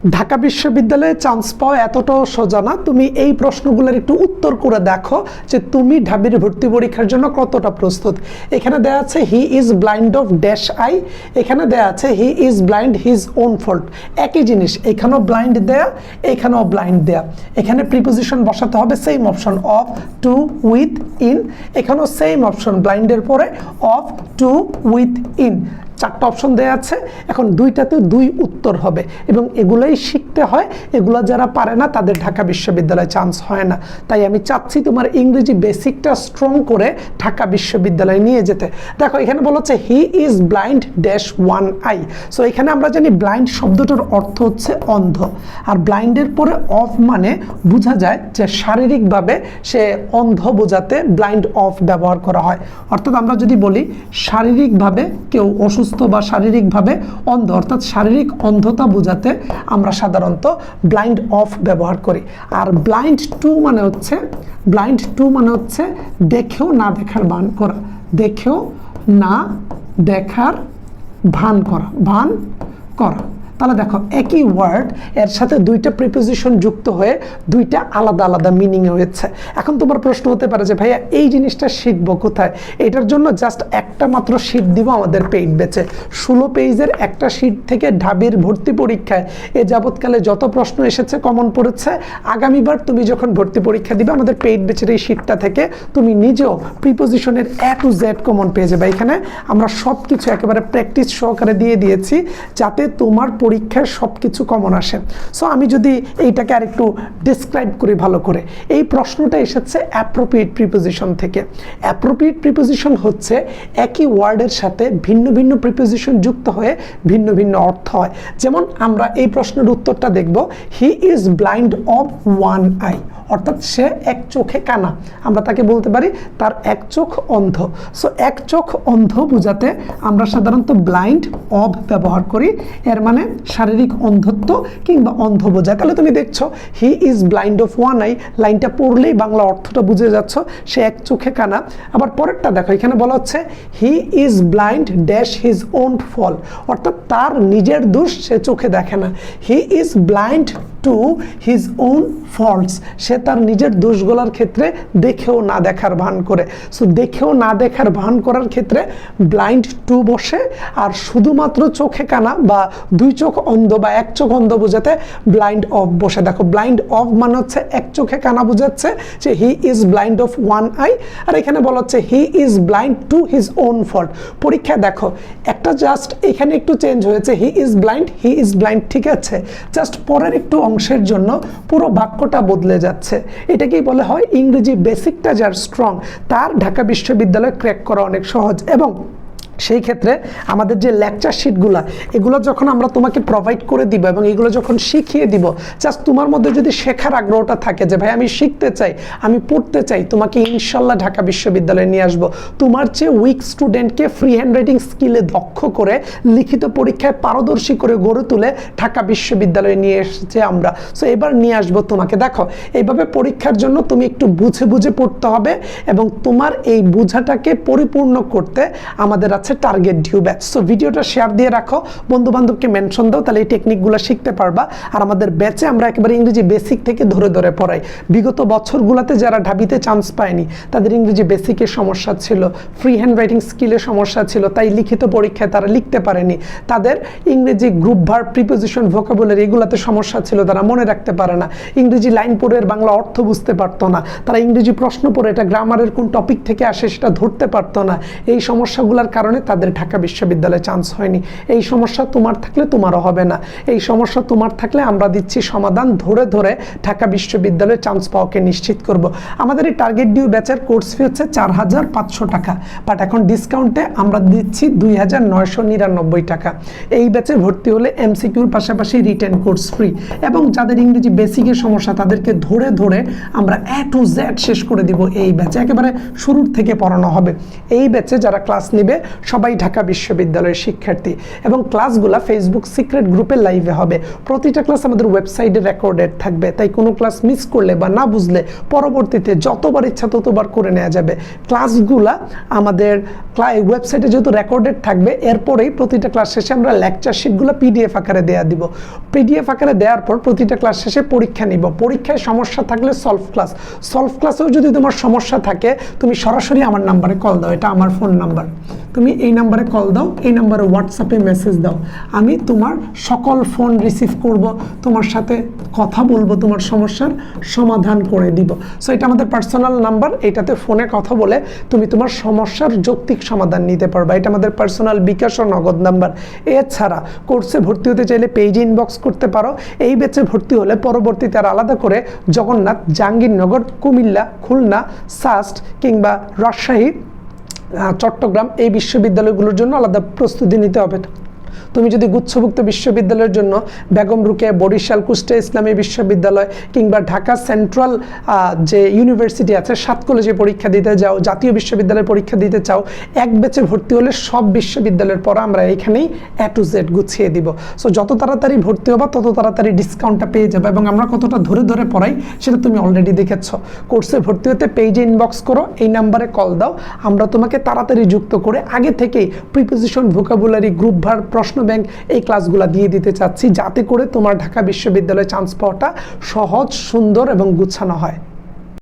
ঢাকা বিশ্ববিদ্যালয়ে চান্স পাওয়া এতটাও সোজা না। তুমি এই প্রশ্নগুলোর একটু উত্তর করে দেখো যে তুমি ঢাবির ভর্তি পরীক্ষার জন্য কতটা প্রস্তুত। এখানে দেয়া আছে he is blind of dash eye এখানে দেয়া আছে he is blind his own fault একই জিনিস, এখানেও ব্লাইন্ড দেয়া, এখানেও ব্লাইন্ড দেয়া। এখানে প্রিপোজিশন বসাতে হবে same option of to with in এখানেও সেম অপশন ব্লাইন্ডের পরে অফ টু উইথ ইন চারটা অপশন দেওয়া আছে। এখন দুইটাতে দুই উত্তর হবে এবং এগুলোই শিখতে হয়। এগুলো যারা পারে না, তাদের ঢাকা বিশ্ববিদ্যালয়ে চান্স হয় না। তাই আমি চাচ্ছি তোমার ইংরেজি বেসিকটা স্ট্রং করে ঢাকা বিশ্ববিদ্যালয়ে নিয়ে যেতে। দেখো, এখানে বলা হচ্ছে he is blind dash one eye so এখানে আমরা জানি ব্লাইন্ড শব্দটার অর্থ হচ্ছে অন্ধ। আর ব্লাইন্ডের পরে অফ মানে বোঝা যায় যে শারীরিকভাবে সে অন্ধ বোঝাতে ব্লাইন্ড অফ ব্যবহার করা হয়। অর্থাৎ আমরা যদি বলি, শারীরিকভাবে কেউ অসুস্থ বা শারীরিকভাবে অন্ধ, অর্থাৎ শারীরিক অন্ধতা বোঝাতে আমরা সাধারণত ব্লাইন্ড অফ ব্যবহার করি। আর ব্লাইন্ড টু মানে হচ্ছে, ব্লাইন্ড টু মানে হচ্ছে দেখেও না দেখার ভান করা। দেখেও না দেখার ভান করা ভান করা। তাহলে দেখো, একই ওয়ার্ড এর সাথে দুইটা প্রিপোজিশন যুক্ত হয়ে দুইটা আলাদা আলাদা মিনিং হয়েছে। এখন তোমার প্রশ্ন হতে পারে যে, ভাইয়া, এই জিনিসটা শিখব কোথায়? এটার জন্য জাস্ট একটা মাত্র শীট দিব আমাদের পেইড বেচে। ষোলো পেজের একটা শীট থেকে ঢাবির ভর্তি পরীক্ষায় এ যাবৎকালে যত প্রশ্ন এসেছে কমন পড়েছে, আগামীবার তুমি যখন ভর্তি পরীক্ষা দিবে, আমাদের পেইড বেচের এই শীটটা থেকে তুমি নিজেও প্রিপোজিশনের এ টু জেড কমন পেয়ে যাবে। এখানে আমরা সব কিছু একেবারে প্র্যাকটিস সহকারে দিয়ে দিয়েছি, যাতে তোমার পরীক্ষায় সব কিছু কমন আসে। সো আমি যদি এইটাকে আরেকটু ডিসক্রাইব করি ভালো করে। এই প্রশ্নটা এসেছে অ্যাপ্রোপ্রিয়েট প্রিপোজিশন থেকে। অ্যাপ্রোপ্রিয়েট প্রিপোজিশন হচ্ছে একই ওয়ার্ডের সাথে ভিন্ন ভিন্ন প্রিপোজিশন যুক্ত হয়ে ভিন্ন ভিন্ন অর্থ হয়। যেমন আমরা এই প্রশ্নের উত্তরটা দেখব he is blind of one eye অর্থাৎ সে এক চোখে কানা। আমরা তাকে বলতে পারি তার এক চোখ অন্ধ। সো এক চোখ অন্ধ বোঝাতে আমরা সাধারণত ব্লাইন্ড অব ব্যবহার করি। এর মানে শারীরিক অন্ধত্ব কিংবা অন্ধ বোঝা তাহলে তুমি দেখছ he is blind of one eye লাইনটা পড়লেই বাংলা অর্থটা বুঝে যাচ্ছ, সে এক চোখে কানা। আবার পরেরটা দেখো, এখানে বলা হচ্ছে he is blind dash his own fault অর্থাৎ তার নিজের দোষ সে চোখে দেখে না। He is blind to his own faults সে তার নিজের দোষগুলোর ক্ষেত্রে দেখেও না দেখার ভান করে। সো দেখেও না দেখার ভান করার ক্ষেত্রে ব্লাইন্ড টু বসে, আর শুধুমাত্র চোখে কানা বা দুই চোখ অন্ধ বা এক চোখ অন্ধ বোঝাতে ব্লাইন্ড অফ বসে। দেখো ব্লাইন্ড অফ মানে হচ্ছে এক চোখে কানা বোঝাচ্ছে যে he is blind of one eye আর এখানে বলা হচ্ছে he is blind to his own fault পরীক্ষা দেখো একটা জাস্ট এখানে একটু চেঞ্জ হয়েছে he is blind he is blind ঠিক আছে? জাস্ট পরের একটু অংশের জন্য পুরো বাক্যটা বদলে যাচ্ছে। এটাকেই বলে হয় ইংরেজি বেসিকটা যার স্ট্রং তার ঢাকা বিশ্ববিদ্যালয় ক্র্যাক করা অনেক সহজ। এবং সেই ক্ষেত্রে আমাদের যে লেকচার শিটগুলো এগুলো যখন আমরা তোমাকে প্রোভাইড করে দিব এবং এগুলো যখন শিখিয়ে দিব জাস্ট তোমার মধ্যে যদি শেখার আগ্রহটা থাকে যে, ভাই, আমি শিখতে চাই, আমি পড়তে চাই, তোমাকে ইনশাল্লাহ ঢাকা বিশ্ববিদ্যালয়ে নিয়ে আসব। তোমার চেয়ে উইক স্টুডেন্টকে ফ্রি হ্যান্ড রাইটিং স্কিলে দক্ষ করে, লিখিত পরীক্ষায় পারদর্শী করে গড়ে তুলে ঢাকা বিশ্ববিদ্যালয়ে নিয়ে এসেছে আমরা। সো এবার নিয়ে আসব তোমাকে। দেখো, এইভাবে পরীক্ষার জন্য তুমি একটু বুঝে বুঝে পড়তে হবে এবং তোমার এই বোঝাটাকে পরিপূর্ণ করতে আমাদের আছে টার্গেট ডিউ ব্যাচ সো ভিডিওটা শেয়ার দিয়ে রাখো। বন্ধু বান্ধবকে মেনশন দাও, তাহলে এই টেকনিকগুলো শিখতে পারবা। আর আমাদের ব্যাচে আমরা একেবারে ইংরেজি বেসিক থেকে ধরে ধরে পড়াই। বিগত বছরগুলোতে যারা ঢাবিতে চান্স পায়নি, তাদের ইংরেজি বেসিকের সমস্যা ছিল। ফ্রি হ্যান্ড রাইটিং স্কিলের সমস্যা ছিল। তাই লিখিত পরীক্ষায় তারা লিখতে পারেনি। তাদের ইংরেজি গ্রুপ ভার প্রিপোজিশন ভোকাবুলারি এগুলোতে সমস্যা ছিল। তারা মনে রাখতে পারে না। ইংরেজি লাইন পড়ে এর বাংলা অর্থ বুঝতে পারতো না। তারা ইংরেজি প্রশ্ন পড়ে, এটা গ্রামারের কোন টপিক থেকে আসে সেটা ধরতে পারতো না। এই সমস্যাগুলোর কারণে তাদের ঢাকা বিশ্ববিদ্যালয়ে চান্স হয়নি। এই সমস্যা তোমার থাকলে তোমারও হবে না। এই সমস্যা তোমার থাকলে আমরা দিচ্ছি সমাধান। ধরে ধরে ঢাকা বিশ্ববিদ্যালয়ে চান্স পাওয়াকে নিশ্চিত করব। আমাদের এই টার্গেট ডিউ ব্যাচের কোর্স ফি হচ্ছে চার হাজার পাঁচশো টাকা। বাট এখন ডিসকাউন্টে আমরা দিচ্ছি দুই হাজার নয়শো নিরানব্বই টাকা। এই ব্যাচে ভর্তি হলে এমসিকিউর পাশাপাশি রিটেন কোর্স ফ্রি এবং যাদের ইংরেজি বেসিকের সমস্যা, তাদেরকে ধরে ধরে আমরা এ টু জেড শেষ করে দিব। এই ব্যাচে একেবারে শুরুর থেকে পড়ানো হবে। এই ব্যাচে যারা ক্লাস নেবে সবাই ঢাকা বিশ্ববিদ্যালয়ের শিক্ষার্থী এবং ক্লাসগুলো ফেসবুক সিক্রেট গ্রুপে লাইভে হবে। প্রতিটা ক্লাস আমাদের ওয়েবসাইটে রেকর্ডেড থাকবে। তাই কোনো ক্লাস মিস করলে বা না বুঝলে পরবর্তীতে যতবার ইচ্ছা ততবার করে নেওয়া যাবে। ক্লাসগুলা আমাদের ওয়েবসাইটে যেহেতু রেকর্ডেড থাকবে, এরপরেই প্রতিটা ক্লাস শেষে আমরা লেকচার শিটগুলো পিডিএফ আকারে দেওয়া দিব। পিডিএফ আকারে দেওয়ার পর প্রতিটা ক্লাস শেষে পরীক্ষা নিব। পরীক্ষায় সমস্যা থাকলে সলভ ক্লাস সলভ ক্লাসেও যদি তোমার সমস্যা থাকে, তুমি সরাসরি আমার নাম্বারে কল দাও। এটা আমার ফোন নাম্বার তুমি এই নাম্বারে কল দাও, এই নাম্বারে হোয়াটসঅ্যাপে মেসেজ দাও। আমি তোমার সকল ফোন রিসিভ করব, তোমার সাথে কথা বলব, তোমার সমস্যার সমাধান করে দিব। সো এটা আমাদের পার্সোনাল নাম্বার এটাতে ফোনে কথা বলে তুমি তোমার সমস্যার যৌক্তিক সমাধান নিতে পারবা। এটা আমাদের পার্সোনাল বিকাশ ও নগদ নাম্বার এছাড়া কোর্সে ভর্তি হতে চাইলে পেজে ইনবক্স করতে পারো। এই ব্যাচে ভর্তি হলে পরবর্তীতে আর আলাদা করে জগন্নাথ, জাহাঙ্গীরনগর, কুমিল্লা, খুলনা সাস্ট কিংবা রাজশাহী চট্টগ্রাম এই বিশ্ববিদ্যালয়গুলোর জন্য আলাদা প্রস্তুতি নিতে হবে। তুমি যদি গুচ্ছভুক্ত বিশ্ববিদ্যালয়ের জন্য বেগম রুকে বরিশাল কুষ্টিয়া ইসলামী বিশ্ববিদ্যালয় কিংবা ঢাকা সেন্ট্রাল যে ইউনিভার্সিটি আছে, সাত কলেজে পরীক্ষা দিতে যাও, জাতীয় বিশ্ববিদ্যালয়ে পরীক্ষা দিতে চাও, এক ব্যাচে ভর্তি হলে সব বিশ্ববিদ্যালয়ের পর আমরা এখানেই এ টু জেড গুছিয়ে দিব। সো যত তাড়াতাড়ি ভর্তি হবা, তত তাড়াতাড়ি ডিসকাউন্টটা পেয়ে যাবে এবং আমরা কতটা ধরে ধরে পড়াই সেটা তুমি অলরেডি দেখেছ। কোর্সে ভর্তি হতে পেজে ইনবক্স করো, এই নাম্বারে কল দাও। আমরা তোমাকে তাড়াতাড়ি যুক্ত করে আগে থেকেই প্রিপোজিশন ভোকাবুলারি গ্রুপ ভার প্রশ্ন ব্যাংক এই ক্লাসগুলো দিয়ে দিতে চাচ্ছি, যাতে করে তোমার ঢাকা বিশ্ববিদ্যালয়ে চান্স পাওয়াটা সহজ, সুন্দর এবং গুছানো হয়।